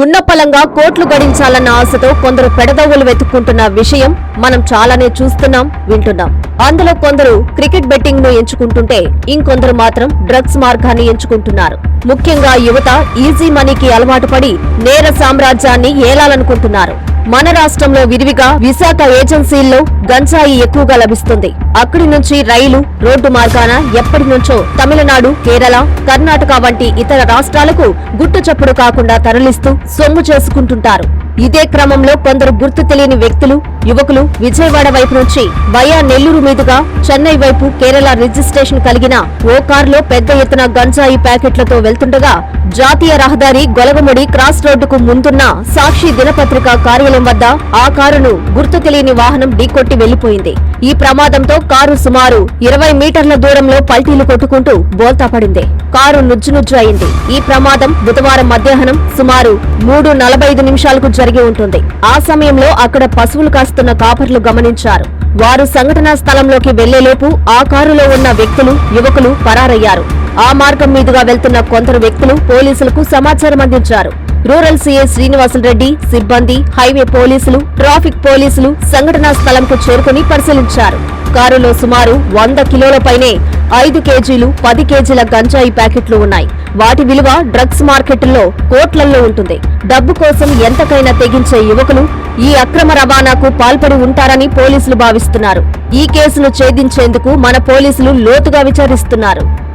ఉన్న పలంగా కోట్లు గడించాలన్న ఆశతో కొందరు పెడదవ్వులు వెతుక్కుంటున్న విషయం మనం చాలానే చూస్తున్నాం వింటున్నాం. అందులో కొందరు క్రికెట్ బెట్టింగ్ను ఎంచుకుంటుంటే ఇంకొందరు మాత్రం డ్రగ్స్ మార్గాన్ని ఎంచుకుంటున్నారు. ముఖ్యంగా యువత ఈజీ మనీకి అలవాటు పడి నేర సామ్రాజ్యాన్ని ఏలాలనుకుంటున్నారు. మన రాష్ట్రంలో విరివిగా విశాఖ ఏజెన్సీల్లో గంజాయి ఎక్కువగా లభిస్తుంది. అక్కడి నుంచి రైలు రోడ్డు మార్గాన ఎప్పటి నుంచో తమిళనాడు కేరళ కర్ణాటక వంటి ఇతర రాష్ట్రాలకు గుట్టు చప్పుడు కాకుండా తరలిస్తూ సొమ్ము చేసుకుంటుంటారు. ఇదే క్రమంలో కొందరు గుర్తు తెలియని వ్యక్తులు యువకులు విజయవాడ వైపు నుంచి వయా నెల్లూరు మీదుగా చెన్నై వైపు కేరళ రిజిస్ట్రేషన్ కలిగిన ఓ కారులో పెద్ద ఎత్తున గంజాయి ప్యాకెట్లతో వెళ్తుండగా జాతీయ రహదారి గొలగముడి క్రాస్ రోడ్డుకు ముందున్న సాక్షి దినపత్రిక కార్యాలయం వద్ద ఆ కారును గుర్తు తెలియని వాహనం ఢీకొట్టి వెళ్ళిపోయింది ఈ ప్రమాదంతో కారు సుమారు ఇరవై మీటర్ల దూరంలో పల్టీలు కొట్టుకుంటూ బోల్తా పడింది. కారు నుజ్జునుజ్జు అయింది. ఈ ప్రమాదం బుధవారం మధ్యాహ్నం సుమారు మూడు నలభై ఐదు నిమిషాలకు జరిగి ఉంటుంది. ఆ సమయంలో అక్కడ పశువులు కాస్తున్న కాపర్లు గమనించారు. వారు సంఘటనా స్థలంలోకి వెళ్ళేలోపు ఆ కారులో ఉన్న వ్యక్తులు యువకులు పరారయ్యారు. ఆ మార్గం మీదుగా వెళ్తున్న కొందరు వ్యక్తులు పోలీసులకు సమాచారం అందించారు. రూరల్ సీఏ శ్రీనివాసులరెడ్డి సిబ్బంది హైవే పోలీసులు ట్రాఫిక్ పోలీసులు సంఘటనా స్థలంకు చేరుకుని పరిశీలించారు. కారులో సుమారు వంద కిలోల పైనే ఐదు కేజీలు పది కేజీల గంజాయి ప్యాకెట్లు ఉన్నాయి. వాటి విలువ డ్రగ్స్ మార్కెట్లో కోట్లల్లో ఉంటుంది. డబ్బు కోసం ఎంతకైనా తెగించే యువకులు ఈ అక్రమ రవాణాకు పాల్పడి ఉంటారని పోలీసులు భావిస్తున్నారు. ఈ కేసును ఛేదించేందుకు మన పోలీసులు లోతుగా విచారిస్తున్నారు.